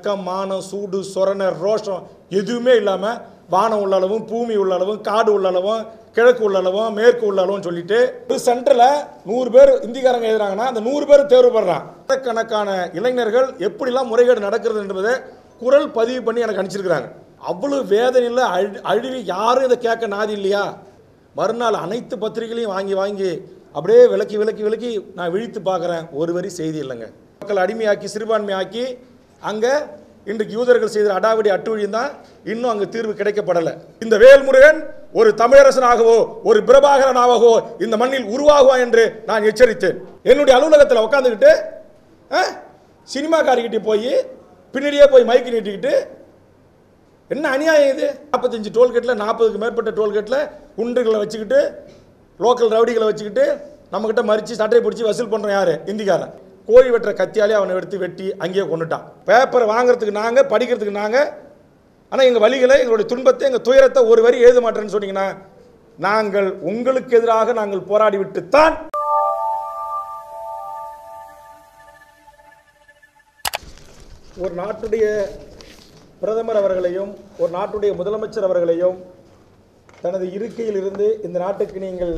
வெக்கம் மானம் சூடு சொரண ரோஷம் எதுவுமே இல்லாமல் வானம் உள்ள அளவும் பூமி உள்ள அளவும் காடு உள்ள அளவும் கிழக்கு உள்ள அளவும் மேற்கு உள்ள அளவும் சொல்லிட்டு ஒரு சென்டரில் நூறு பேர் இந்திக்காரங்க எழுதுறாங்கன்னா அந்த நூறு பேர் தேர்வு பெறான் இளைஞர்கள் எப்படிலாம் முறைகேடு நடக்கிறது என்பதை குரல் பதிவு பண்ணி எனக்கு அனுப்பிச்சிருக்கிறாங்க. அவ்வளோ வேதனையில் அழு அழுவி யாரும் இதை கேட்க நாதி இல்லையா? மறுநாள் அனைத்து பத்திரிகைகளையும் வாங்கி வாங்கி அப்படியே விலக்கி விலக்கி விலக்கி நான் விழித்து பார்க்குறேன். ஒரு வரி செய்தி இல்லைங்க. மக்கள் அடிமையாக்கி சிறுபான்மையாக்கி அங்கே இன்றைக்கு யூதர்கள் செய்த அடாவடி அட்டுழியும் தான் இன்னும் அங்கே தீர்வு கிடைக்கப்படலை. இந்த வேல்முருகன் ஒரு தமிழரசனாகவோ ஒரு பிரபாகரனாகவோ இந்த மண்ணில் உருவாகுவான் என்று நான் எச்சரித்தேன். என்னுடைய அலுவலகத்தில் உட்காந்துக்கிட்டு சினிமாக்காரிக்கிட்டே போய் பின்னாடியே போய் மைக்கு நீட்டிக்கிட்டு என்ன அநியாயம் இது? நாற்பத்தஞ்சு டோல்கேட்டில் நாற்பதுக்கு மேற்பட்ட டோல்கேட்டில் குன்றுகளை வச்சுக்கிட்டு லோக்கல் ரவுடிகளை வச்சுக்கிட்டு நம்மக்கிட்ட மறித்து சட்டையை பிடிச்சி வசூல் பண்ணுறோம் யார்? இந்திக்காரன். கோழி வெட்டுற கத்தியாலே அவனை எடுத்து வெட்டி அங்கேயே கொண்டுட்டான் பேப்பரை வாங்குறதுக்கு நாங்கள் படிக்கிறதுக்கு நாங்கள் ஆனால் எங்கள் வழிகளை எங்களுடைய துன்பத்தை எங்கள் துயரத்தை ஒரு வரி எழுத மாட்டேன்னு சொன்னீங்கன்னா நாங்கள் உங்களுக்கு எதிராக நாங்கள் போராடி விட்டுத்தான். ஒரு நாட்டுடைய பிரதமர் அவர்களையும் ஒரு நாட்டுடைய முதலமைச்சர் அவர்களையும் தனது இருக்கையில் இருந்து இந்த நாட்டுக்கு நீங்கள்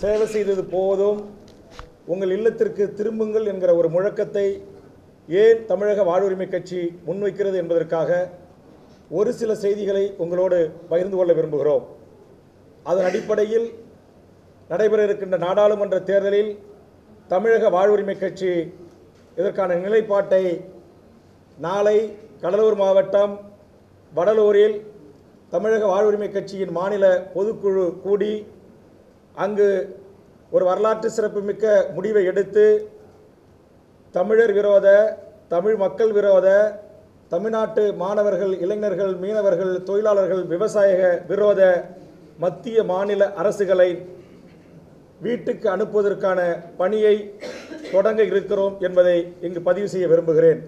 சேவை செய்தது போதும். உங்கள் இல்லத்திற்கு திரும்புங்கள் என்கிற ஒரு முழக்கத்தை ஏன் தமிழக வாழ்வுரிமை கட்சி முன்வைக்கிறது என்பதற்காக ஒரு சில செய்திகளை உங்களோடு பகிர்ந்து கொள்ள விரும்புகிறோம். அதன் அடிப்படையில் நடைபெற இருக்கின்ற நாடாளுமன்ற தேர்தலில் தமிழக வாழ்வுரிமை கட்சி இதற்கான நிலைப்பாட்டை நாளை கடலூர் மாவட்டம் வடலூரில் தமிழக வாழ்வுரிமை கட்சியின் மாநில பொதுக்குழு கூடி அங்கு ஒரு வரலாற்று சிறப்புமிக்க முடிவை எடுத்து தமிழர் விரோத தமிழ் மக்கள் விரோத தமிழ்நாட்டு மாணவர்கள் இளைஞர்கள் மீனவர்கள் தொழிலாளர்கள் விவசாய விரோத மத்திய மாநில அரசுகளை வீட்டுக்கு அனுப்புவதற்கான பணியை தொடங்க இருக்கிறோம் என்பதை இங்கு பதிவு செய்ய விரும்புகிறேன்.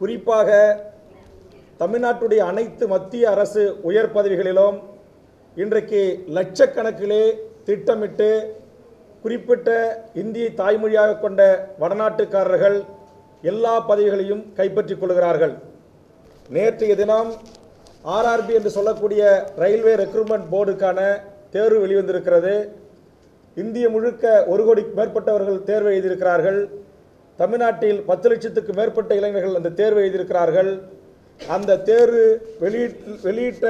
குறிப்பாக தமிழ்நாட்டுடைய அனைத்து மத்திய அரசு உயர் பதவிகளிலும் இன்றைக்கு லட்சக்கணக்கிலே திட்டமிட்டு குறிப்பிட்ட இந்திய தாய்மொழியாக கொண்ட வடநாட்டுக்காரர்கள் எல்லா பதவிகளையும் கைப்பற்றிக் கொள்கிறார்கள். நேற்றைய தினம் ஆர்ஆர்பி என்று சொல்லக்கூடிய ரயில்வே ரெக்ரூட்மெண்ட் போர்டுக்கான தேர்வு வெளிவந்திருக்கிறது. இந்திய முழுக்க ஒரு கோடிக்கு மேற்பட்டவர்கள் தேர்வு எழுதியிருக்கிறார்கள். தமிழ்நாட்டில் பத்து லட்சத்துக்கு மேற்பட்ட இளைஞர்கள் அந்த தேர்வு எழுதியிருக்கிறார்கள். அந்த தேர்வு வெளியிட்டு வெளியிட்ட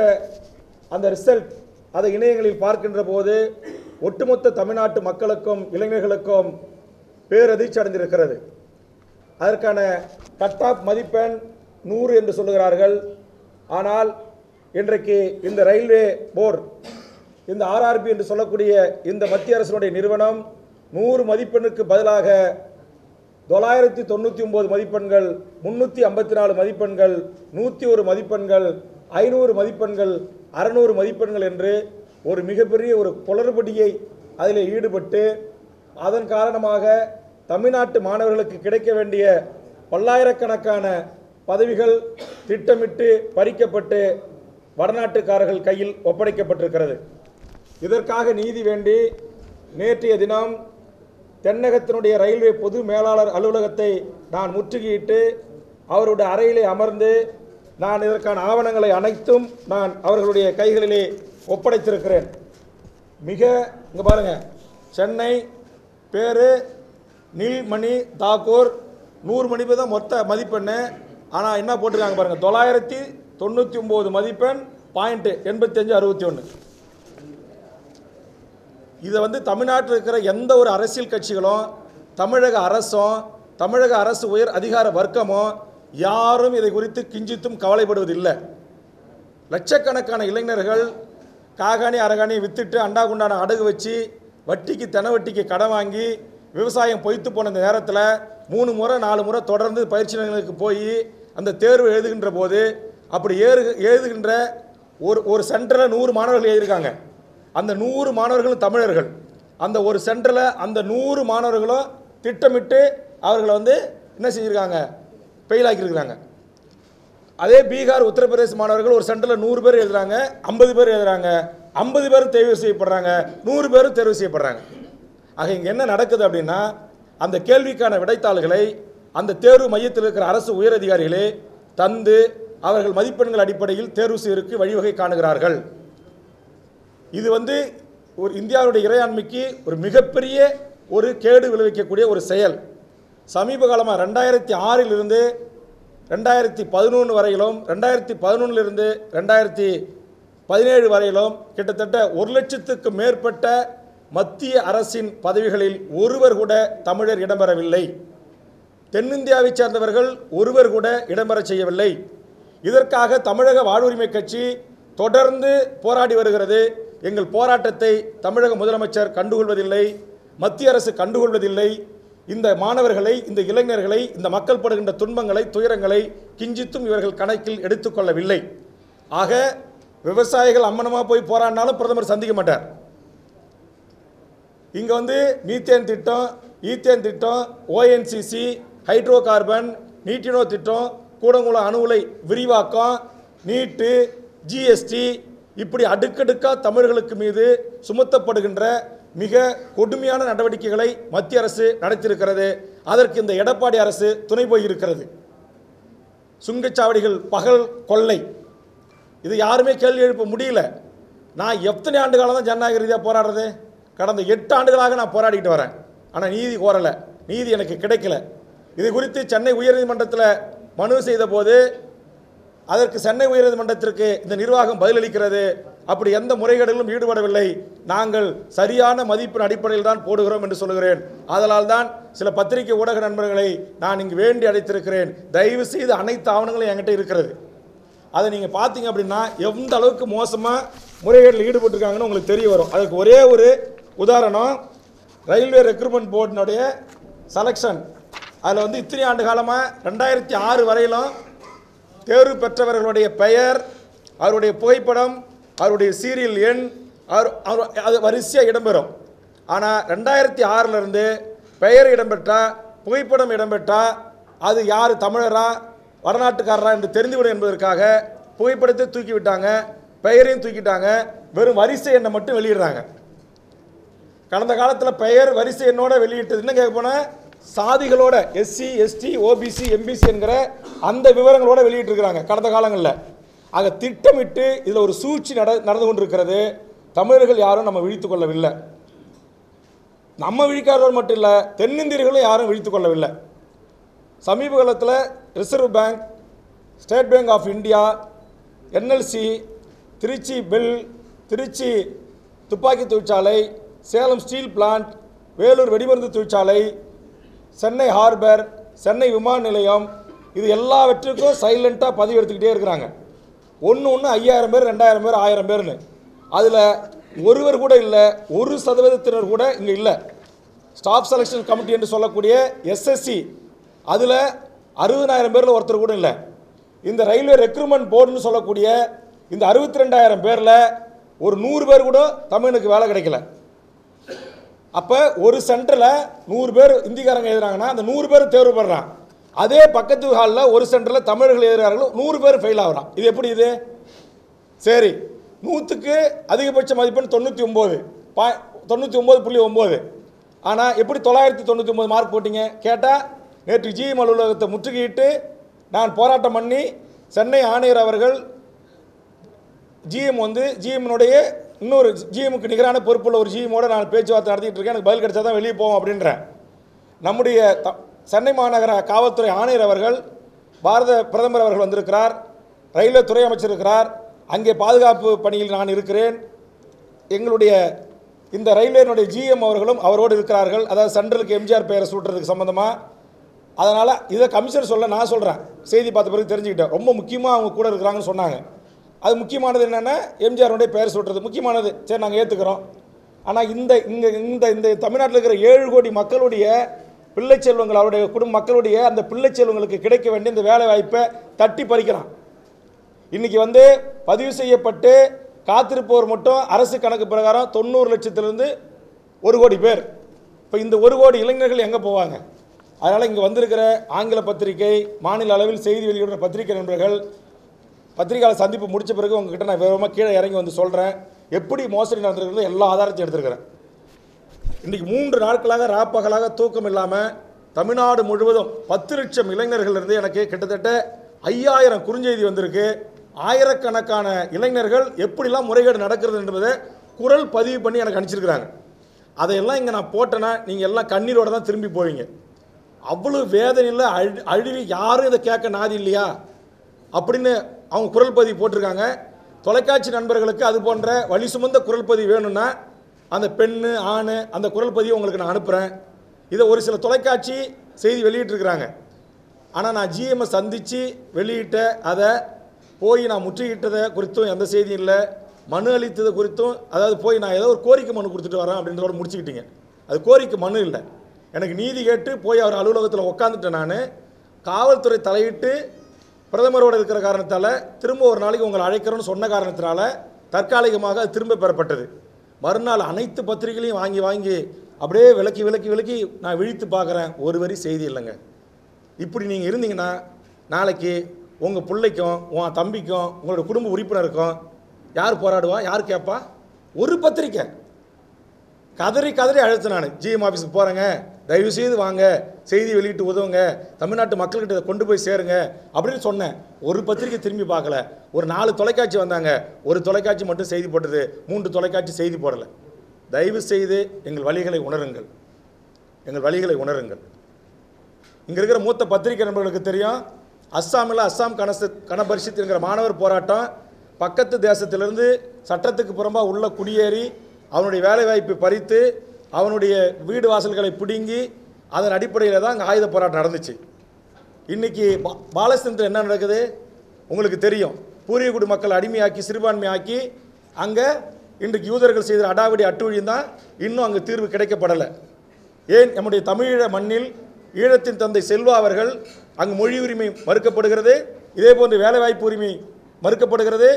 அந்த ரிசல்ட் அதை இணையங்களில் பார்க்கின்ற போது ஒட்டுமொத்த தமிழ்நாட்டு மக்களுக்கும் இளைஞர்களுக்கும் பேரதிர்ச்சி அடைந்திருக்கிறது. அதற்கான கட் ஆஃப் மதிப்பெண் நூறு என்று சொல்லுகிறார்கள். ஆனால் இன்றைக்கு இந்த ரயில்வே போர்டு இந்த ஆர்ஆர்பி என்று சொல்லக்கூடிய இந்த மத்திய அரசினுடைய நிறுவனம் நூறு மதிப்பெண்ணுக்கு பதிலாக தொள்ளாயிரத்தி தொண்ணூற்றி ஒம்பது மதிப்பெண்கள் முந்நூற்றி ஐம்பத்தி நாலு மதிப்பெண்கள் நூற்றி ஒரு மதிப்பெண்கள் ஐநூறு மதிப்பெண்கள் அறநூறு மதிப்பெண்கள் என்று ஒரு மிகப்பெரிய ஒரு குளறுபடியை அதில் ஈடுபட்டு அதன் காரணமாக தமிழ்நாட்டு மாணவர்களுக்கு கிடைக்க வேண்டிய பல்லாயிரக்கணக்கான பதவிகள் திட்டமிட்டு பறிக்கப்பட்டு வடநாட்டுக்காரர்கள் கையில் ஒப்படைக்கப்பட்டிருக்கிறது. இதற்காக நீதி வேண்டி நேற்றைய தினம் தென்னகத்தினுடைய ரயில்வே பொது மேலாளர் அலுவலகத்தை நான் முற்றுகையிட்டு அவருடைய அறையிலே அமர்ந்து நான் இதற்கான ஆவணங்களை அனைத்தும் நான் அவர்களுடைய கைகளிலே ஒப்படைத்திருக்கிறேன். மிக இங்கே பாருங்க சென்னை பேர் நீல்மணி தாக்கூர் நூறு மணிப்பு தான் மொத்த மதிப்பெண்ணு. ஆனால் என்ன போட்டிருக்காங்க பாருங்கள் தொள்ளாயிரத்தி தொண்ணூற்றி ஒம்பது மதிப்பெண் பாயிண்ட்டு எண்பத்தஞ்சு அறுபத்தி ஒன்று இதை வந்து தமிழ்நாட்டில் இருக்கிற எந்த ஒரு அரசியல் கட்சிகளும் தமிழக அரசும் தமிழக அரசு உயர் அதிகார வர்க்கமும் யாரும் இதை குறித்து கிஞ்சித்தும் கவலைப்படுவதில்லை. லட்சக்கணக்கான இளைஞர்கள் காகாணி அரகாணி வித்துட்டு அண்டா குண்டான அடகு வச்சு வட்டிக்கு தென வட்டிக்கு கடன் வாங்கி விவசாயம் பொய்த்து போன இந்த நேரத்தில் மூணு முறை நாலு முறை தொடர்ந்து பயிற்சி நிலையங்களுக்கு போய் அந்த தேர்வு எழுதுகின்ற போது அப்படி ஏறு எழுதுகின்ற ஒரு ஒரு சென்டரில் நூறு மாணவர்கள் எழுதியிருக்காங்க. அந்த நூறு மாணவர்களும் தமிழர்கள். அந்த ஒரு சென்டரில் அந்த நூறு மாணவர்களும் திட்டமிட்டு அவர்களை வந்து என்ன செஞ்சுருக்காங்க? ஃபெயில் ஆக்கியிருக்கிறாங்க அதே பீகார் உத்தரப்பிரதேச மாணவர்கள் ஒரு சென்டரில் நூறு பேர் எழுதுறாங்க ஐம்பது பேர் எழுதுறாங்க. ஐம்பது பேர் தேர்வு செய்யப்படுறாங்க நூறு பேரும் தேர்வு செய்யப்படுறாங்க. ஆக இங்கே என்ன நடக்குது அப்படின்னா அந்த கேள்விக்கான விடைத்தாள்களை அந்த தேர்வு மையத்தில் இருக்கிற அரசு உயரதிகாரிகளே தந்து அவர்கள் மதிப்பெண்கள் அடிப்படையில் தேர்வு செய்வதற்கு வழிவகை காணுகிறார்கள். இது வந்து ஒரு இந்தியாவுடைய இறையாண்மைக்கு ஒரு மிகப்பெரிய ஒரு கேடு விளைவிக்கக்கூடிய ஒரு செயல். சமீப காலமாக ரெண்டாயிரத்தி ஆறிலிருந்து ரெண்டாயிரத்தி பதினொன்று வரையிலும் ரெண்டாயிரத்தி பதினொன்றிலிருந்து ரெண்டாயிரத்தி பதினேழு வரையிலும் கிட்டத்தட்ட ஒரு லட்சத்துக்கு மேற்பட்ட மத்திய அரசின் பதவிகளில் ஒருவர் கூட தமிழர் இடம்பெறவில்லை. தென்னிந்தியாவைச் சேர்ந்தவர்கள் ஒருவர் கூட இடம்பெறச் செய்யவில்லை. இதற்காக தமிழக வாழ்வுரிமை கட்சி தொடர்ந்து போராடி வருகிறது. எங்கள் போராட்டத்தை தமிழக முதலமைச்சர் கண்டுகொள்வதில்லை மத்திய அரசு கண்டுகொள்வதில்லை. இந்த மாணவர்களை இந்த இளைஞர்களை இந்த மக்கள் படுகின்ற துன்பங்களை துயரங்களை கிஞ்சித்தும் இவர்கள் கணக்கில் எடுத்துக்கொள்ளவில்லை ஆக விவசாயிகள் அம்மனமாக போய் போராடினாலும் பிரதமர் சந்திக்க மாட்டார். இங்கே வந்து மீத்தேன் திட்டம் ஈத்தேன் திட்டம் ஓஎன்சிசி ஹைட்ரோ கார்பன் நீட்டினோ திட்டம் கூடங்குளம் அணு உலை விரிவாக்கம் நீட்டு ஜிஎஸ்டி இப்படி அடுக்கடுக்காக தமிழர்களுக்கு மீது சுமத்தப்படுகின்ற மிக கொடுமையான நடவடிக்கைகளை மத்திய அரசு நடத்தியிருக்கிறது. அதற்கு இந்த எடப்பாடி அரசு துணை போயிருக்கிறது. சுங்கச்சாவடிகள் பகல் கொள்ளை. இது யாருமே கேள்வி எழுப்ப முடியல. நான் எத்தனை ஆண்டு காலம் தான் ஜனநாயக ரீதியாக போராடுறது? கடந்த எட்டு ஆண்டுகளாக நான் போராடிக்கிட்டு வரேன். ஆனால் நீதி கோரலை. நீதி எனக்கு கிடைக்கல. இது குறித்து சென்னை உயர்நீதிமன்றத்தில் மனு செய்த போது அதற்கு சென்னை உயர்நீதிமன்றத்திற்கு இந்த நிர்வாகம் பதிலளிக்கிறது. அப்படி எந்த முறைகேடுகளும் ஈடுபடவில்லை. நாங்கள் சரியான மதிப்பின் அடிப்படையில் தான் போடுகிறோம் என்று சொல்கிறேன் அதனால் தான் சில பத்திரிகை ஊடக நண்பர்களை நான் இங்கு வேண்டி அழைத்திருக்கிறேன். தயவு செய்து அனைத்து ஆவணங்களும் என்கிட்ட இருக்கிறது. அதை நீங்கள் பார்த்தீங்க அப்படின்னா எந்த அளவுக்கு மோசமாக முறைகேட்டில் ஈடுபட்டிருக்காங்கன்னு உங்களுக்கு தெரிய வரும். அதுக்கு ஒரே ஒரு உதாரணம் ரயில்வே ரெக்ரூட்மெண்ட் போர்டினுடைய செலெக்ஷன் அதில் வந்து இத்தனை ஆண்டு காலமாக ரெண்டாயிரத்தி ஆறு வரையிலும் தேர்வு பெற்றவர்களுடைய பெயர் அவருடைய புகைப்படம் அவருடைய சீரியல் எண் அவர் அவர் அது வரிசையாக இடம்பெறும். ஆனால் ரெண்டாயிரத்தி ஆறிலிருந்து பெயர் இடம்பெற்றா புகைப்படம் இடம்பெற்றா அது யார் தமிழரா வடநாட்டுக்காரரா என்று தெரிந்துவிடும் என்பதற்காக புகைப்படத்தை தூக்கி விட்டாங்க பெயரையும் தூக்கிட்டாங்க வெறும் வரிசை எண்ணை மட்டும் வெளியிடுறாங்க. கடந்த காலத்தில் பெயர் வரிசை எண்ணோட வெளியிட்டது என்ன கேட்க போனால் சாதிகளோட எஸ்சி எஸ்டி ஓபிசி எம்பிசி என்கிற அந்த விவரங்களோட வெளியிட்டிருக்கிறாங்க கடந்த காலங்களில். ஆக திட்டமிட்டு இதில் ஒரு சூழ்ச்சி நட நடந்து கொண்டிருக்கிறது. தமிழர்கள் யாரும் நம்ம விழித்து கொள்ளவில்லை. நம்ம விழிக்காதவர் மட்டும் இல்லை தென்னிந்தியர்களும் யாரும் விழித்து கொள்ளவில்லை. சமீப காலத்தில் reserve bank state bank of India NLC Trichy BHEL Trichy துப்பாக்கி தொழிற்சாலை சேலம் ஸ்டீல் பிளான்ட் வேலூர் வெடிமருந்து தொழிற்சாலை சென்னை ஹார்பர் சென்னை விமான நிலையம் இது எல்லாவற்றுக்கும் சைலண்ட்டாக பதிவு எடுத்துக்கிட்டே இருக்கிறாங்க. ஒன்று ஒன்று ஐயாயிரம் பேர் ரெண்டாயிரம் பேர் ஆயிரம் பேர்னு. அதில் ஒருவர் கூட இல்லை ஒரு சதவீதத்தினர் கூட இங்கே இல்லை. ஸ்டாஃப் செலெக்ஷன் கமிட்டி என்று சொல்லக்கூடிய எஸ்எஸ்சி அதில் அறுபதாயிரம் பேரில் ஒருத்தர் கூட இல்லை. இந்த ரயில்வே ரெக்ரூட்மெண்ட் போர்டுன்னு சொல்லக்கூடிய இந்த அறுபத்தி ரெண்டாயிரம் பேரில் ஒரு நூறு பேர் கூட தமிழனுக்கு வேலை கிடைக்கல. அப்போ ஒரு சென்டரில் நூறு பேர் இந்திக்காரங்க எழுதுறாங்கன்னா அந்த நூறு பேர் தேர்வு பெறான் அதே பக்கத்து ஹாலில் ஒரு சென்டரில் தமிழர்கள் எழுதுகிறார்கள் நூறு பேர் ஃபெயில் ஆகிறான். இது எப்படி இது? சரி. நூற்றுக்கு அதிகபட்ச மதிப்பெண் தொண்ணூற்றி ஒம்பது பா தொண்ணூற்றி ஒம்பது புள்ளி ஒம்பது ஆனால் எப்படி தொள்ளாயிரத்தி தொண்ணூற்றி ஒம்பது மார்க் போட்டிங்க? கேட்டால் நேற்று ஜிஎம் அலுவலகத்தை முற்றுகையிட்டு நான் போராட்டம் பண்ணி சென்னை ஆணையர் அவர்கள் ஜிஎம் வந்து ஜிஎம்னுடைய இன்னொரு ஜிஎம்முக்கு நிகரான பொறுப்புள்ள ஒரு ஜிஎம்மோட நான் பேச்சுவார்த்தை நடத்திட்டு இருக்கேன். எனக்கு பதில் கிடைச்சா தான் வெளியே போவோம் அப்படின்றேன். நம்முடைய த சென்னை மாநகர காவல்துறை ஆணையர் அவர்கள் பாரத பிரதமர் அவர்கள் வந்திருக்கிறார் ரயில்வே துறை அமைச்சர் இருக்கிறார் அங்கே பாதுகாப்பு பணியில் நான் இருக்கிறேன். எங்களுடைய இந்த ரயில்வேனுடைய ஜிஎம் அவர்களும் அவரோடு இருக்கிறார்கள். அதாவது சென்ட்ரலுக்கு எம்ஜிஆர் பெயரை சூட்டுறதுக்கு சம்மந்தமாக அதனால் இதை கமிஷனர் சொல்ல நான் சொல்கிறேன் செய்தி பார்த்த பிறகு தெரிஞ்சுக்கிட்டேன். ரொம்ப முக்கியமாக அவங்க கூட இருக்கிறாங்கன்னு சொன்னாங்க. அது முக்கியமானது என்னென்னா எம்ஜிஆருடைய பெயர் சொல்கிறது முக்கியமானது. சரி நாங்கள் ஏற்றுக்கிறோம் ஆனால் இந்த இங்கே இந்த இந்த தமிழ்நாட்டில் இருக்கிற ஏழு கோடி மக்களுடைய பிள்ளை செல்வங்கள் அவருடைய குடும்ப மக்களுடைய அந்த பிள்ளை செல்வங்களுக்கு கிடைக்க வேண்டிய இந்த வேலை வாய்ப்பை தட்டி பறிக்கிறான். இன்னைக்கு வந்து பதிவு செய்யப்பட்டு காத்திருப்போர் மட்டும் அரசு கணக்கு பிரகாரம் தொண்ணூறு லட்சத்திலிருந்து ஒரு கோடி பேர். இப்போ இந்த ஒரு கோடி இளைஞர்கள் எங்கே போவாங்க? அதனால் இங்கே வந்திருக்கிற ஆங்கில பத்திரிகை மாநில அளவில் செய்தி வெளியிடுற பத்திரிகை நண்பர்கள் பத்திரிகையாளர் சந்திப்பு முடிச்ச பிறகு உங்ககிட்ட நான் விவரமாக கீழே இறங்கி வந்து சொல்கிறேன் எப்படி மோசடி நடந்திருக்கிறது எல்லா ஆதாரத்தையும் எடுத்திருக்கிறேன். இன்றைக்கி மூன்று நாட்களாக ராப்பகலாக தூக்கம் இல்லாமல் தமிழ்நாடு முழுவதும் பத்து லட்சம் இளைஞர்களிருந்து எனக்கு கிட்டத்தட்ட ஐயாயிரம் குறுஞ்செய்தி வந்திருக்கு. ஆயிரக்கணக்கான இளைஞர்கள் எப்படிலாம் முறைகேடு நடக்கிறது என்பதை குரல் பதிவு பண்ணி எனக்கு அனுப்பிச்சிருக்கிறாங்க. அதையெல்லாம் இங்கே நான் போட்டேன்னா நீங்கள் எல்லாம் கண்ணீரோட தான் திரும்பி போவீங்க. அவ்வளோ வேதனையில் அழு அழுவி யாரும் இதை கேட்க நாதி இல்லையா? அப்படின்னு அவங்க குரல் பதிவு போட்டிருக்காங்க. தொலைக்காட்சி நண்பர்களுக்கு அது போன்ற வழி சுமந்த குரல் பதிவு வேணும்னா அந்த பெண்ணு ஆண் அந்த குரல் பதிவு உங்களுக்கு நான் அனுப்புகிறேன் இதை ஒரு சில தொலைக்காட்சி செய்தி வெளியிட்டிருக்கிறாங்க. ஆனால் நான் ஜிஎம்ஐ சந்தித்து வெளியிட்ட அதை போய் நான் முற்றுகிட்டதை குறித்தும் எந்த செய்தியும் இல்லை. மனு அளித்தது குறித்தும் அதாவது போய் நான் ஏதோ ஒரு கோரிக்கை மனு கொடுத்துட்டு வரேன் அப்படின்றதோட முடிச்சுக்கிட்டீங்க. அது கோரிக்கை மனு இல்லை. எனக்கு நீதி கேட்டு போய் அவர் அலுவலகத்தில் உட்காந்துட்டேன் நான். காவல்துறை தலையிட்டு பிரதமரோட இருக்கிற காரணத்தால் திரும்ப ஒரு நாளைக்கு உங்களை அழைக்கிறோன்னு சொன்ன காரணத்தினால தற்காலிகமாக அது திரும்ப பெறப்பட்டது. மறுநாள் அனைத்து பத்திரிகைகளையும் வாங்கி வாங்கி அப்படியே விலக்கி விலக்கி விலக்கி நான் விழித்து பார்க்குறேன். ஒரு வரி செய்தி இல்லைங்க. இப்படி நீங்கள் இருந்தீங்கன்னா நாளைக்கு உங்கள் பிள்ளைக்கும் உன் தம்பிக்கும் உங்களோட குடும்ப உறுப்பினருக்கும் யார் போராடுவா? யார் கேட்பா? ஒரு பத்திரிக்கை. கதறி கதறி அழைச்சேன் நான். ஜிஎம் ஆஃபீஸுக்கு போகிறேங்க தயவு செய்து வாங்க செய்தி வெளியிட்டு உதவுங்க தமிழ்நாட்டு மக்கள்கிட்ட இதை கொண்டு போய் சேருங்க அப்படின்னு சொன்னேன். ஒரு பத்திரிக்கை திரும்பி பார்க்கல. ஒரு நாலு தொலைக்காட்சி வந்தாங்க. ஒரு தொலைக்காட்சி மட்டும் செய்தி போட்டது. மூன்று தொலைக்காட்சி செய்தி போடலை. தயவு செய்து எங்கள் வழிகளை உணருங்கள். எங்கள் வழிகளை உணருங்கள். இங்கே இருக்கிற மூத்த பத்திரிகை நண்பர்களுக்கு தெரியும். அஸ்ஸாமில் அஸ்ஸாம் கணசு கனபரிஷத் என்கிற மாணவர் போராட்டம். பக்கத்து தேசத்திலிருந்து சட்டத்துக்கு புறம்பாக உள்ள குடியேறி அவனுடைய வேலைவாய்ப்பை பறித்து அவனுடைய வீடு வாசல்களை பிடுங்கி அதன் அடிப்படையில் தான் அங்கே ஆயுத போராட்டம் நடந்துச்சு. இன்றைக்கி பா பாலஸ்தீனத்தில் என்ன நடக்குது? உங்களுக்கு தெரியும். பூர்வீகுடி மக்கள் அடிமையாக்கி சிறுபான்மையாக்கி அங்கே இன்றைக்கு யூதர்கள் செய்த அடாவடி அட்டுழியும் தான் இன்னும் அங்கே தீர்வு கிடைக்கப்படலை. ஏன்? நம்முடைய தமிழீழ மண்ணில் ஈழத்தின் தந்தை செல்வா அவர்கள் அங்கு மொழி உரிமை மறுக்கப்படுகிறது. இதே போன்று வேலைவாய்ப்பு உரிமை மறுக்கப்படுகிறது.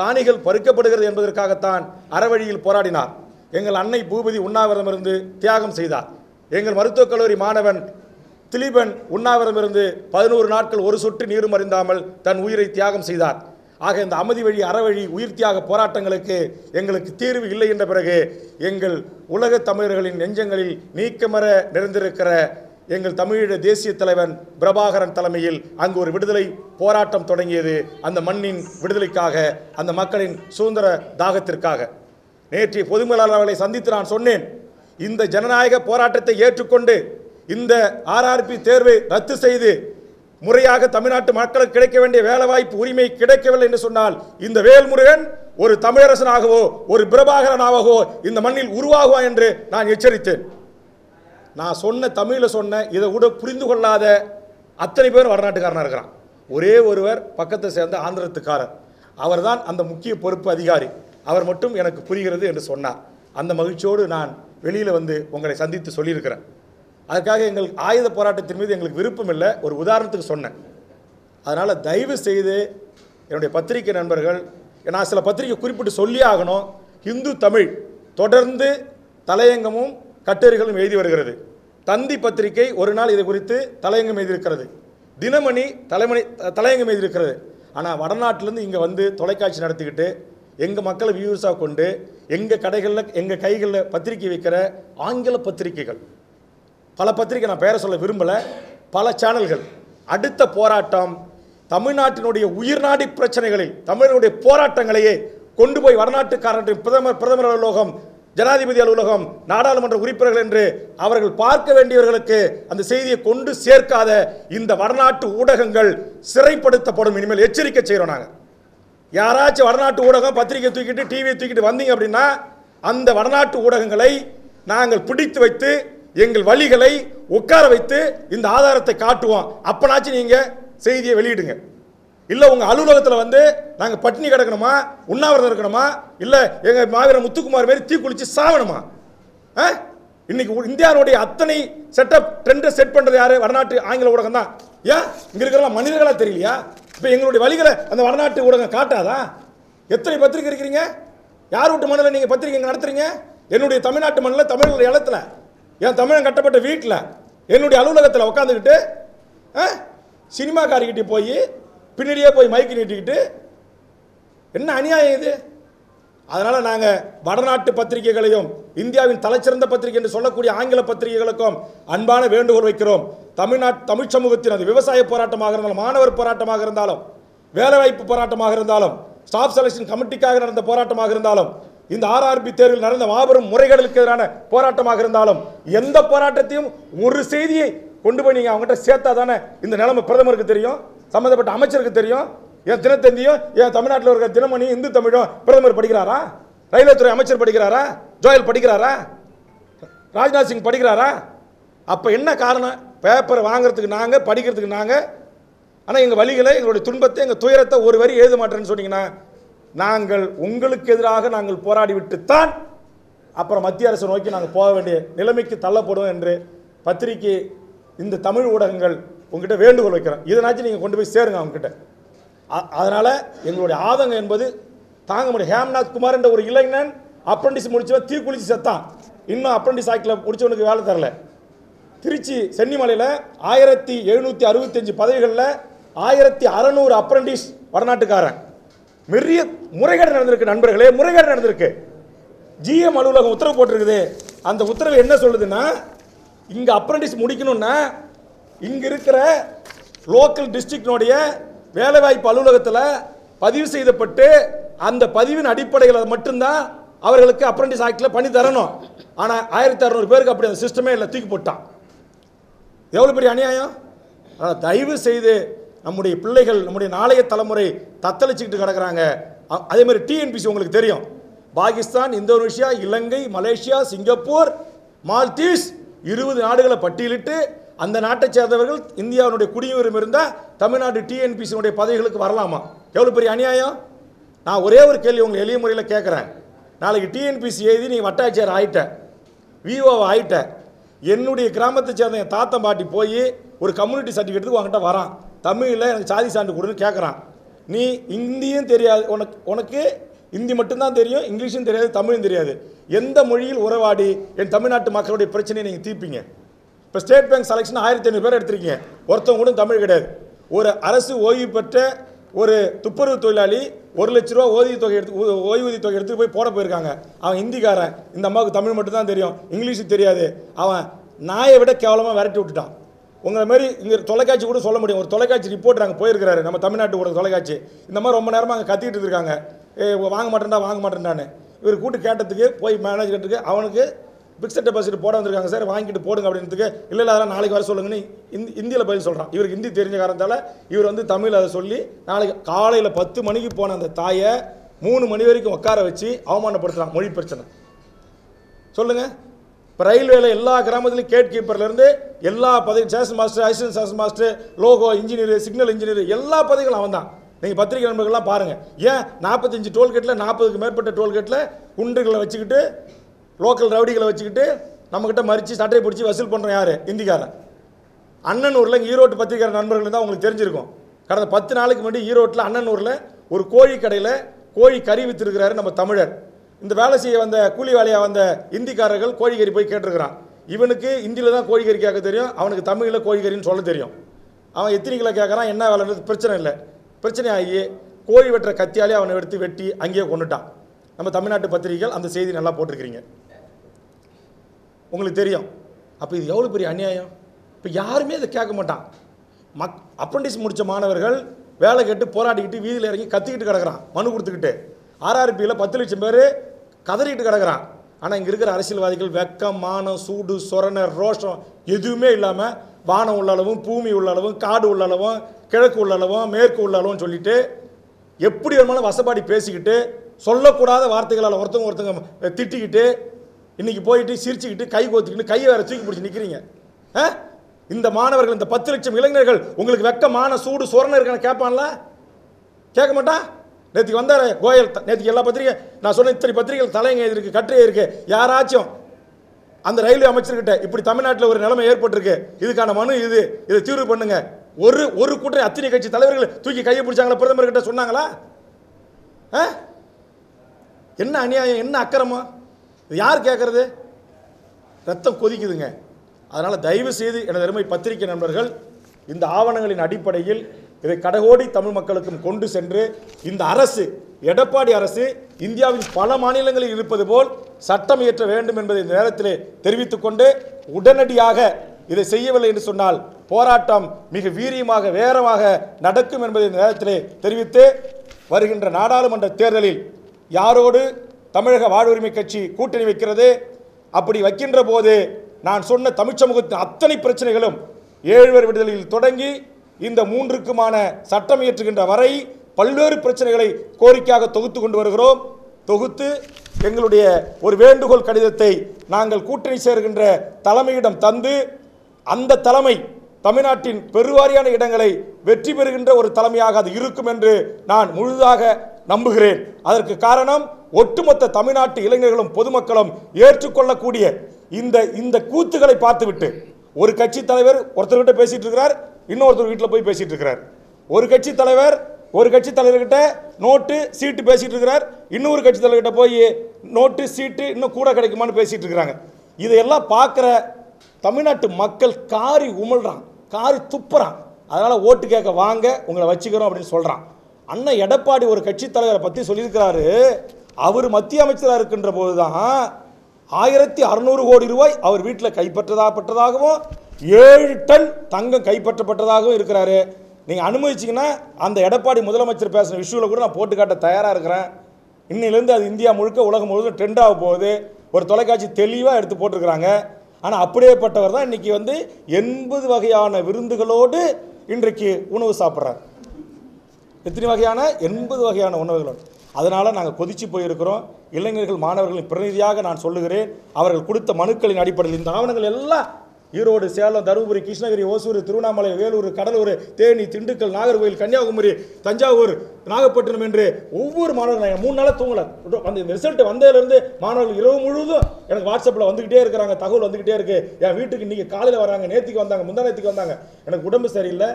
காணிகள் பறுக்கப்படுகிறது என்பதற்காகத்தான் அறவழியில் போராடினார். எங்கள் அன்னை பூபதி உண்ணாவிரதம் இருந்து தியாகம் செய்தார். எங்கள் மருத்துவக் கல்லூரி மாணவன் திலீபன் உண்ணாவிரதம் இருந்து பதினோரு நாட்கள் ஒரு சொட்டு நீரும் அறிந்தாமல் தன் உயிரை தியாகம் செய்தார். ஆக இந்த அமைதி வழி அறவழி உயிர் தியாக போராட்டங்களுக்கு எங்களுக்கு தீர்வு இல்லை என்ற பிறகு எங்கள் உலக தமிழர்களின் நெஞ்சங்களில் நீக்கமர நிறைந்திருக்கிற எங்கள் தமிழீழ தேசிய தலைவன் பிரபாகரன் தலைமையில் அங்கு ஒரு விடுதலை போராட்டம் தொடங்கியது அந்த மண்ணின் விடுதலைக்காக அந்த மக்களின் சுதந்திர தாகத்திற்காக. நேற்றைய அவர்களை சந்தித்து நான் சொன்னேன். இந்த ஜனநாயக போராட்டத்தை ஏற்றுக்கொண்டு இந்த ஆர்ஆர்பி தேர்வை ரத்து செய்து முறையாக தமிழ்நாட்டு மக்களுக்கு கிடைக்க வேண்டிய வேலைவாய்ப்பு உரிமை கிடைக்கவில்லை என்று சொன்னால் இந்த வேல்முருகன் ஒரு தமிழரசனாகவோ ஒரு பிரபாகரனாகவோ இந்த மண்ணில் உருவாகுவான் என்று நான் எச்சரித்தேன். நான் சொன்ன தமிழில் சொன்ன இதை கூட புரிந்து கொள்ளாத அத்தனை பேர் வடநாட்டுக்காரனாக இருக்கிறான். ஒரே ஒருவர் பக்கத்தை சேர்ந்த ஆந்திரத்துக்காரர். அவர்தான் அந்த முக்கிய பொறுப்பு அதிகாரி. அவர் மட்டும் எனக்கு புரிகிறது என்று சொன்னார். அந்த மகிழ்ச்சியோடு நான் வெளியில் வந்து உங்களை சந்தித்து சொல்லியிருக்கிறேன். அதுக்காக எங்கள் ஆயுத போராட்டத்தின் மீது எங்களுக்கு விருப்பம் இல்லை. ஒரு உதாரணத்துக்கு சொன்னேன். அதனால் தயவு செய்து என்னுடைய பத்திரிகை நண்பர்கள் நான் சில பத்திரிகை குறிப்பிட்டு சொல்லி ஆகணும். ஹிந்து தமிழ் தொடர்ந்து தலையங்கமும் கட்டுரைகளும் எழுதி வருகிறது. தந்தி பத்திரிகை ஒரு நாள் இதை குறித்து தலையங்கம் எழுதியிருக்கிறது. தினமணி தலைமணி தலையங்கம் எழுதியிருக்கிறது. ஆனால் வடநாட்டிலேருந்து இங்கே வந்து தொலைக்காட்சி நடத்திக்கிட்டு எங்கள் மக்களை வியூஸாக கொண்டு எங்கள் கடைகளில் எங்கள் கைகளில் பத்திரிக்கை வைக்கிற ஆங்கில பத்திரிகைகள். பல பத்திரிகை நான் பேரை சொல்ல விரும்பலை பல சேனல்கள் அடுத்த போராட்டம் தமிழ்நாட்டினுடைய உயிர்நாடி பிரச்சனைகளில் தமிழனுடைய போராட்டங்களையே கொண்டு போய் வடநாட்டுக்காரர்கள் பிரதமர் பிரதமர் அலுவலகம் ஜனாதிபதி அலுவலகம் நாடாளுமன்ற உறுப்பினர்கள் என்று அவர்கள் பார்க்க வேண்டியவர்களுக்கு அந்த செய்தியை கொண்டு சேர்க்காத இந்த வடநாட்டு ஊடகங்கள் சிறைப்படுத்தப்படும் இனிமேல் எச்சரிக்கை செய்கிறோம் நாங்கள் யாராச்சும் வடநாட்டு ஊடகம் பத்திரிக்கை தூக்கிட்டு டிவியை தூக்கிட்டு வந்தீங்க அப்படின்னா அந்த வடநாட்டு ஊடகங்களை நாங்கள் பிடித்து வைத்து எங்கள் வழிகளை உட்கார வைத்து இந்த ஆதாரத்தை காட்டுவோம். அப்பனாச்சும் நீங்கள் செய்தியை வெளியிடுங்க. இல்லை உங்கள் அலுவலகத்தில் வந்து நாங்கள் பட்டினி கிடக்கணுமா? உண்ணாவிரதம் இருக்கணுமா? இல்லை எங்கள் மாவீரன் முத்துக்குமார் மாரி தீ குளிச்சு சாவணுமா ஆ? இன்னைக்கு இந்தியாவுடைய அத்தனை செட்டப் ட்ரெண்டை செட் பண்ணுறது யார்? வடநாட்டு ஆங்கில ஊடகம் தான் ஏன்? இங்கே இருக்கிறலாம் மனிதர்களாக தெரியலையா? இப்போ எங்களுடைய வழிகளை அந்த வடநாட்டு ஊடகம் காட்டாதா? எத்தனை பத்திரிக்கை இருக்கிறீங்க? யார் வீட்டு மண்ணில் நீங்கள் பத்திரிக்கை நடத்துறீங்க? என்னுடைய தமிழ்நாட்டு மண்ணில் தமிழ் இடத்துல என் தமிழன் கட்டப்பட்ட வீட்டில். என்னுடைய அலுவலகத்தில் உட்காந்துக்கிட்டு ஆ சினிமாக்காரிக்கிட்ட போய் பின்னாடியே போய் மைக்கு நீட்டிக்கிட்டு என்ன அநியாயம் இது? அதனால் நாங்கள் வடநாட்டு பத்திரிகைகளையும் இந்தியாவின் தலைச்சிறந்த பத்திரிகை என்று சொல்லக்கூடிய ஆங்கில பத்திரிகைகளுக்கும் அன்பான வேண்டுகோள் வைக்கிறோம். தமிழ்நாட்டு தமிழ் சமூகத்தின் அது விவசாய போராட்டமாக இருந்தாலும் மாணவர் போராட்டமாக இருந்தாலும் வேலைவாய்ப்பு போராட்டமாக இருந்தாலும் ஸ்டாஃப் செலெக்ஷன் கமிட்டிக்காக நடந்த போராட்டமாக இருந்தாலும் இந்த ஆர்ஆர்பி தேர்வில் நடந்த மாபெரும் முறைகளுக்கு எதிரான போராட்டமாக இருந்தாலும் எந்த போராட்டத்தையும் ஒரு செய்தியை கொண்டு போய் நீங்கள் அவங்ககிட்ட சேர்த்தா தானே இந்த நிலைமை பிரதமருக்கு தெரியும் சம்மந்தப்பட்ட அமைச்சருக்கு தெரியும் என் தினத்தந்தியும் என் தமிழ்நாட்டில் இருக்கிற தினமணி இந்து தமிழும் பிரதமர் படிக்கிறாரா? ரயில்வே துறை அமைச்சர் படிக்கிறாரா? ஜோயல் படிக்கிறாரா? ராஜ்நாத் சிங் படிக்கிறாரா? அப்போ என்ன காரணம்? பேப்பரை வாங்குறதுக்கு நாங்கள் படிக்கிறதுக்கு நாங்கள் ஆனால் எங்கள் வழிகளை எங்களுடைய துன்பத்தை எங்கள் துயரத்தை ஒரு வரி எழுத மாட்டேன்னு சொன்னீங்கன்னா நாங்கள் உங்களுக்கு எதிராக நாங்கள் போராடி விட்டுத்தான் அப்புறம் மத்திய அரசை நோக்கி நாங்கள் போக வேண்டிய நிலைமைக்கு தள்ளப்படுவோம் என்று பத்திரிகை இந்த தமிழ் ஊடகங்கள் உங்ககிட்ட வேண்டுகோள் வைக்கிறோம் இதனாச்சும் நீங்கள் கொண்டு போய் சேருங்க அவங்ககிட்ட. அதனால் எங்களுடைய ஆதங்கம் என்பது தாங்க முடியும் ஹேம்நாத் குமார் என்ற ஒரு இளைஞன் அப்ரண்டிஸ் முடிச்சவன் தீக்குளிச்சு செத்தான். இன்னும் அப்ரண்டிஸ் ஆக்கில் முடிச்சவனுக்கு வேலை தரல. திருச்சி சென்னிமலையில் ஆயிரத்தி எழுநூற்றி அறுபத்தஞ்சு பதவிகளில் ஆயிரத்தி அறநூறு அப்ரண்டிஸ் வடநாட்டுக்காரன். மெரிய முறைகேடு நடந்திருக்கு நண்பர்களே முறைகேடு நடந்திருக்கு. ஜிஎம் அலுவலகம் உத்தரவு போட்டிருக்குது. அந்த உத்தரவு என்ன சொல்லுதுன்னா இங்கே அப்ரண்டிஸ் முடிக்கணும்னா இங்கே இருக்கிற லோக்கல் டிஸ்ட்ரிக்டினுடைய வேலைவாய்ப்பு அலுவலகத்தில் பதிவு செய்யப்பட்டு அந்த பதிவின் அடிப்படையில் மட்டும்தான் அவர்களுக்கு அப்ரண்டிஸ் ஆக்டில் பண்ணி தரணும். ஆனால் ஆயிரத்தி அறநூறு பேருக்கு அப்படி அந்த சிஸ்டமே இல்லை தூக்கி போட்டான். எவ்வளோ பெரிய அநியாயம்? அதனால் தயவு செய்து நம்முடைய பிள்ளைகள் நம்முடைய நாளைய தலைமுறை தத்தளிச்சுக்கிட்டு கிடக்கிறாங்க. அதே மாதிரி டிஎன்பிசி உங்களுக்கு தெரியும். Pakistan Indonesia Ilangai Malaysia Singapore Maldives இருபது நாடுகளை பட்டியலிட்டு அந்த நாட்டை சேர்ந்தவர்கள் இந்தியாவினுடைய குடியுரிமை இருந்தால் தமிழ்நாடு டிஎன்பிசியினுடைய பதவிகளுக்கு வரலாமா? எவ்வளோ பெரிய அநியாயம்? நான் ஒரே ஒரு கேள்வி உங்களை எளிய முறையில் கேட்குறேன். நாளைக்கு டிஎன்பிசி எழுதி நீ வட்டாட்சியர் ஆகிட்ட விஓ ஆயிட்ட என்னுடைய கிராமத்தை சேர்ந்த என் தாத்தன் பாட்டி போய் ஒரு கம்யூனிட்டி சர்டிஃபிகேட்டுக்கு உங்ககிட்ட வரான். தமிழில் எனக்கு சாதி சான்று கொடுன்னு கேட்குறான் நீ இந்தியும் தெரியாது உனக்கு உனக்கு இந்தி மட்டும்தான் தெரியும் இங்கிலீஷும் தெரியாது தமிழும் தெரியாது. எந்த மொழியில் உறவாடி என் தமிழ்நாட்டு மக்களுடைய பிரச்சனையை நீங்கள் தீர்ப்பீங்க? இப்போ ஸ்டேட் பேங்க் செலெக்ஷன் ஆயிரத்தி ஐநூறு பேர் எடுத்திருக்கீங்க. ஒருத்தவங்க கூட தமிழ் கிடையாது. ஒரு அரசு ஓய்வு பெற்ற ஒரு துப்புரவு தொழிலாளி ஒரு லட்ச ரூபா ஓய்வு தொகை எடுத்து ஓய்வூதிய தொகை எடுத்து போய் போட போயிருக்காங்க. அவன் ஹிந்திக்காரன். இந்த அம்மாவுக்கு தமிழ் மட்டும்தான் தெரியும். இங்கிலீஷு தெரியாது. அவன் நாயை விட கேவலமாக விரட்டி விட்டுட்டான். உங்களை மாதிரி இங்கே தொலைக்காட்சி கூட சொல்ல முடியும். ஒரு தொலைக்காட்சி ரிப்போர்ட் அங்கே போயிருக்கிறாரு. நம்ம தமிழ்நாட்டு ஊடக தொலைக்காட்சி. இந்த மாதிரி ரொம்ப நேரமாக அங்கே கத்திக்கிட்டு இருக்காங்க. ஏ வாங்க மாட்டேன்டா வாங்க மாட்டேன்டான்னு. இவர் கூட்டு கேட்டதுக்கு போய் மேனேஜ்மெண்ட்டுக்கு அவனுக்கு பிக்சட் டெபாசிட் போட வந்திருக்காங்க சார். வாங்கிட்டு போடுங்க அப்படின்றதுக்கு இல்லை இல்லை அதெல்லாம் நாளைக்கு வர சொல்லுங்கன்னு இந்தி இந்தியில் பதில் சொல்கிறான் இவருக்கு ஹிந்தி தெரிஞ்ச காரணத்தால் இவர் வந்து தமிழ் அதை சொல்லி நாளைக்கு காலையில் பத்து மணிக்கு போன அந்த தாயை மூணு மணி வரைக்கும் உட்கார வச்சு அவமானப்படுத்துகிறான் மொழி பிரச்சனை. சொல்லுங்கள் இப்போ ரயில்வேல எல்லா கிராமத்துலையும் கேட் கீப்பர்லேருந்து எல்லா பதவி station master assistant station master loco engineer signal engineer எல்லா பதவிகளும் அவன் தான். நீங்கள் பத்திரிகை நண்பர்கள்லாம் பாருங்கள் ஏன் நாற்பத்தஞ்சு டோல்கேட்டில் நாற்பதுக்கு மேற்பட்ட டோல்கேட்டில் குண்டுகளை வச்சுக்கிட்டு லோக்கல் ரவுடிகளை வச்சுக்கிட்டு நம்மக்கிட்ட மறித்து சட்டையை பிடிச்சி வசூல் பண்ணுறோம் யார்? இந்திக்காரன். அண்ணனூரில் இங்கே ஈரோட்டு பத்திரிக்கிற நண்பர்கள் தான் உங்களுக்கு தெரிஞ்சிருக்கும். கடந்த பத்து நாளைக்கு முன்னாடி ஈரோட்டில் அண்ணனூரில் ஒரு கோழி கடையில் கோழி கறி விற்றுருக்கிறாரு நம்ம தமிழர். இந்த வேலை செய்ய வந்த கூலி வேலையாக வந்த இந்திக்காரர்கள் கோழிக்கறி போய் கேட்டிருக்கிறான். இவனுக்கு இந்தியில் தான் கோழிக்கறி கேட்க தெரியும் அவனுக்கு தமிழில் கோழிக்கறின்னு சொல்ல தெரியும். அவன் எத்தனை கிலோ கேட்குறான் என்ன வேலைன்றது பிரச்சனை இல்லை. பிரச்சனை ஆகி கோழி வெட்டுற கத்தியாலே அவனை எடுத்து வெட்டி அங்கேயே கொண்டுட்டான் நம்ம தமிழ்நாட்டு பத்திரிகைகள் அந்த செய்தி நல்லா போட்டிருக்கிறீங்க. உங்களுக்கு தெரியும். அப்போ இது எவ்வளோ பெரிய அநியாயம்? இப்போ யாருமே இதை கேட்க மாட்டான். மக் அப்ரண்டிஸ் முடித்த மாணவர்கள் வேலை கேட்டு போராடிக்கிட்டு வீதியில் இறங்கி கத்திக்கிட்டு கிடக்கிறான் மனு கொடுத்துக்கிட்டு. ஆர்ஆர்பியில் பத்து லட்சம் பேர் கதறிக்கிட்டு கிடக்குறான். ஆனால் இங்கே இருக்கிற அரசியல்வாதிகள் வெக்கம் மானம் சூடு சொரண ரோஷம் எதுவுமே இல்லாமல் வானம் உள்ள அளவும் பூமி உள்ள அளவும் காடு உள்ள அளவும் கிழக்கு உள்ள அளவும் மேற்கு உள்ள அளவும் சொல்லிட்டு எப்படி வேணுமாலும் வசப்பாடி பேசிக்கிட்டு சொல்லக்கூடாத வார்த்தைகளால் ஒருத்தவங்க ஒருத்தவங்க திட்டிக்கிட்டு இன்னைக்கு போயிட்டு சிரிச்சுக்கிட்டு கை கோத்துக்கிட்டு கையை வேற தூக்கி பிடிச்சி நிற்கிறீங்க ஆ? இந்த மாணவர்கள் இந்த பத்து லட்சம் இளைஞர்கள் உங்களுக்கு வெக்கமான சூடு சுரணம் இருக்கான்னு கேட்பான்ல? கேட்க மாட்டான் நேற்றுக்கு வந்தார் கோயல் நேற்றுக்கு எல்லா பத்திரிகை நான் சொன்ன இத்தனை பத்திரிகைகள் தலைங்க இருக்கு கட்டுரை இருக்கு யாராச்சும் அந்த ரயில்வே அமைச்சர்கிட்ட இப்படி தமிழ்நாட்டில் ஒரு நிலைமை ஏற்பட்டிருக்கு. இதுக்கான மனு இது இதை தீர்வு பண்ணுங்க. ஒரு ஒரு கூட்டம் அத்தனை கட்சி தலைவர்கள் தூக்கி கையை பிடிச்சாங்களா? பிரதமர்கிட்ட சொன்னாங்களா? ஆ? என்ன அநியாயம் என்ன அக்கிரமம்? இது யார் கேட்குறது ரத்தம் கொதிக்குதுங்க. அதனால் தயவு செய்து எனது அருமை பத்திரிகை நண்பர்கள் இந்த ஆவணங்களின் அடிப்படையில் இதை கடகோடி தமிழ் மக்களுக்கும் கொண்டு சென்று இந்த அரசு எடப்பாடி அரசு இந்தியாவின் பல மாநிலங்களில் இருப்பது போல் சட்டம் இயற்ற வேண்டும் என்பதை இந்த நேரத்திலே தெரிவித்துக் கொண்டு உடனடியாக இதை செய்யவில்லை என்று சொன்னால் போராட்டம் மிக வீரியமாக வேகமாக நடக்கும் என்பதை இந்த நேரத்திலே தெரிவித்து வருகின்ற நாடாளுமன்ற தேர்தலில் யாரோடு தமிழக வாழ்வுரிமை கட்சி கூட்டணி வைக்கிறது. அப்படி வைக்கின்ற போது நான் சொன்ன தமிழ் சமூகத்தின் அத்தனை பிரச்சனைகளும் ஏழ்வர் விடுதலையில் தொடங்கி இந்த மூன்றுக்குமான சட்டம் இயற்றுகின்ற வரை பல்வேறு பிரச்சனைகளை கோரிக்கையாக தொகுத்து கொண்டு வருகிறோம். தொகுத்து எங்களுடைய ஒரு வேண்டுகோள் கடிதத்தை நாங்கள் கூட்டணி சேர்கின்ற தலைமையிடம் தந்து அந்த தலைமை தமிழ்நாட்டின் பெருவாரியான இடங்களை வெற்றி பெறுகின்ற ஒரு தலைமையாக அது இருக்கும் என்று நான் முழுதாக நம்புகிறேன். அதற்கு காரணம் ஒட்டுமொத்த தமிழ்நாட்டு இளைஞர்களும் பொதுமக்களும் ஏற்றுக்கொள்ளக்கூடிய இந்த இந்த கூத்துகளை பார்த்துவிட்டு. ஒரு கட்சி தலைவர் ஒருத்தர்கிட்ட பேசிட்டு இருக்கிறார் இன்னொருத்தர் வீட்டில் போய் பேசிட்டு இருக்கிறார் ஒரு கட்சி தலைவர் ஒரு கட்சி தலைவர்கிட்ட நோட்டு சீட்டு பேசிட்டு இருக்கிறார் இன்னொரு கட்சி தலைவர்கிட்ட போய் நோட்டு சீட்டு இன்னும் கூட கிடைக்குமான்னு பேசிட்டு இருக்கிறாங்க இதையெல்லாம் பார்க்குற தமிழ்நாட்டு மக்கள் காரி உமிழ்றான் காரி துப்புறான். அதனால் ஓட்டு கேட்க வாங்க உங்களை வச்சுக்கிறோம் அப்படின்னு சொல்கிறான் அண்ணன் எடப்பாடி ஒரு கட்சி தலைவரை பற்றி சொல்லியிருக்கிறாரு. அவர் மத்திய அமைச்சராக இருக்கின்ற போது தான் ஆயிரத்தி அறநூறு கோடி ரூபாய் அவர் வீட்டில் கைப்பற்றதா பட்டதாகவும் ஏழு டன் தங்கம் கைப்பற்றப்பட்டதாகவும் இருக்கிறாரு. நீங்கள் அனுமதிச்சிங்கன்னா அந்த எடப்பாடி முதலமைச்சர் பேசின விஷயவில் கூட நான் போட்டு காட்ட தயாராக இருக்கிறேன். இன்னிலேருந்து அது இந்தியா முழுக்க உலகம் முழுவதும் ட்ரெண்டாக போகுது. ஒரு தொலைக்காட்சி தெளிவாக எடுத்து போட்டிருக்கிறாங்க. ஆனால் அப்படியேப்பட்டவர் தான் இன்றைக்கி வந்து எண்பது வகையான விருந்துகளோடு இன்றைக்கு உணவு சாப்பிட்றார். எத்தனை வகையான? எண்பது வகையான உணவுகள் அதனால் நாங்கள் கொதிச்சு போயிருக்கிறோம். இளைஞர்கள் மாணவர்களின் பிரதிநிதியாக நான் சொல்லுகிறேன். அவர்கள் கொடுத்த மனுக்களின் அடிப்படையில் இந்த ஆவணங்கள் எல்லாம் ஈரோடு சேலம் தருமபுரி கிருஷ்ணகிரி ஓசூர் திருவண்ணாமலை வேலூர் கடலூர் தேனி திண்டுக்கல் நாகர்கோவில் கன்னியாகுமரி தஞ்சாவூர் நாகப்பட்டினம் என்று ஒவ்வொரு மாணவர்கள் மூணு நாளாக தூங்கலை. அந்த ரிசல்ட் வந்ததுலேருந்து மாணவர்கள் இரவு முழுவதும் எனக்கு வாட்ஸ்அப்பில் வந்துக்கிட்டே இருக்கிறாங்க. தகவல் வந்துக்கிட்டே இருக்குது என் வீட்டுக்கு இன்றைக்கி காலையில் வராங்க நேற்றுக்கு வந்தாங்க முந்தா நேற்றுக்கு வந்தாங்க. எனக்கு உடம்பு சரியில்லை.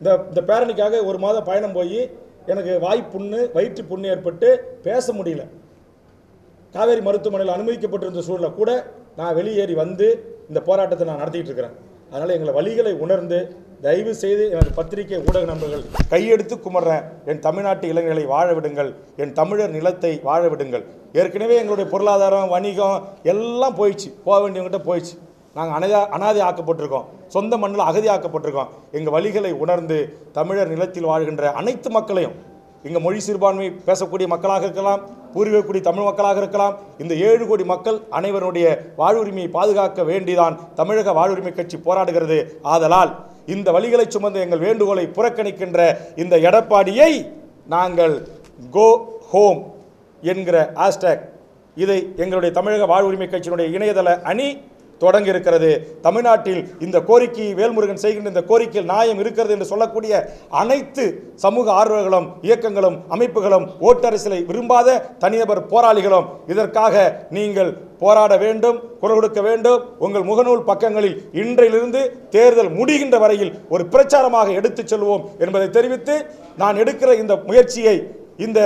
இந்த இந்த பேரணிக்காக ஒரு மாதம் பயணம் போய் எனக்கு வாய் புண்ணு வயிற்று புண்ணு ஏற்பட்டு பேச முடியல. காவேரி மருத்துவமனையில் அனுமதிக்கப்பட்டிருந்த சூழலில் கூட நான் வெளியேறி வந்து இந்த போராட்டத்தை நான் நடத்திட்டு இருக்கிறேன் அதனால் எங்களை வழிகளை உணர்ந்து தயவு செய்து எனது பத்திரிகை ஊடக நண்பர்கள் கையெடுத்து குமர்றேன். என் தமிழ்நாட்டு இளைஞர்களை வாழ விடுங்கள். என் தமிழர் நிலத்தை வாழ விடுங்கள். ஏற்கனவே எங்களுடைய பொருளாதாரம் வணிகம் எல்லாம் போயிடுச்சு. போக வேண்டியவங்ககிட்ட போயிடுச்சு. நாங்கள் அனதா அனாதை ஆக்கப்பட்டிருக்கோம். சொந்த மண்ணில் அகதி ஆக்கப்பட்டிருக்கோம். எங்கள் வழிகளை உணர்ந்து தமிழர் நிலத்தில் வாழ்கின்ற அனைத்து மக்களையும் இங்கே மொழி சிறுபான்மை பேசக்கூடிய மக்களாக இருக்கலாம் பூர்வீகக்கூடிய தமிழ் மக்களாக இருக்கலாம் இந்த ஏழு கோடி மக்கள் அனைவருடைய வாழ்வுரிமையை பாதுகாக்க வேண்டிதான் தமிழக வாழ்வுரிமை கட்சி போராடுகிறது. ஆதலால் இந்த வழிகளை சுமந்த எங்கள் வேண்டுகோளை புறக்கணிக்கின்ற இந்த எடப்பாடியை நாங்கள் கோ ஹோம் என்கிற ஹேஷ்டேக் இதை எங்களுடைய தமிழக வாழ்வுரிமை கட்சியினுடைய இணையதள அணி தொடங்க இருக்கிறது தமிழ்நாட்டில் இந்த கோரிக்கை வேல்முருகன் செய்கின்ற இந்த கோரிக்கையில் நியாயம் இருக்கிறது என்று சொல்லக்கூடிய அனைத்து சமூக ஆர்வலர்களும் இயக்கங்களும் அமைப்புகளும் ஓட்டரசியலை விரும்பாத தனிநபர் போராளிகளும் இதற்காக நீங்கள் போராட வேண்டும் குரல் கொடுக்க வேண்டும். உங்கள் முகநூல் பக்கங்களில் இன்றையிலிருந்து தேர்தல் முடிகின்ற வரையில் ஒரு பிரச்சாரமாக எடுத்துச் செல்வோம் என்பதை தெரிவித்து நான் எடுக்கிற இந்த முயற்சியை இந்த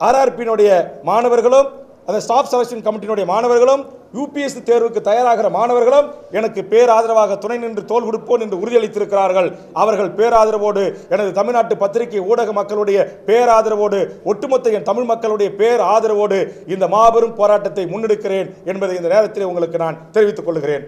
ஆர்ஆர்பியினுடைய மாணவர்களும் அந்த ஸ்டாஃப் செலக்ஷன் கமிட்டியினுடைய மாணவர்களும் யூபிஎஸ்சி தேர்வுக்கு தயாராகிற மாணவர்களும் எனக்கு பேராதரவாக துணை நின்று தோல் கொடுப்போம் என்று உறுதியளித்திருக்கிறார்கள். அவர்கள் பேராதரவோடு எனது தமிழ்நாட்டு பத்திரிகை ஊடக மக்களுடைய பேராதரவோடு ஒட்டுமொத்த என் தமிழ் மக்களுடைய பேர் ஆதரவோடு இந்த மாபெரும் போராட்டத்தை முன்னெடுக்கிறேன் என்பதை இந்த நேரத்தில் உங்களுக்கு நான் தெரிவித்துக் கொள்கிறேன்.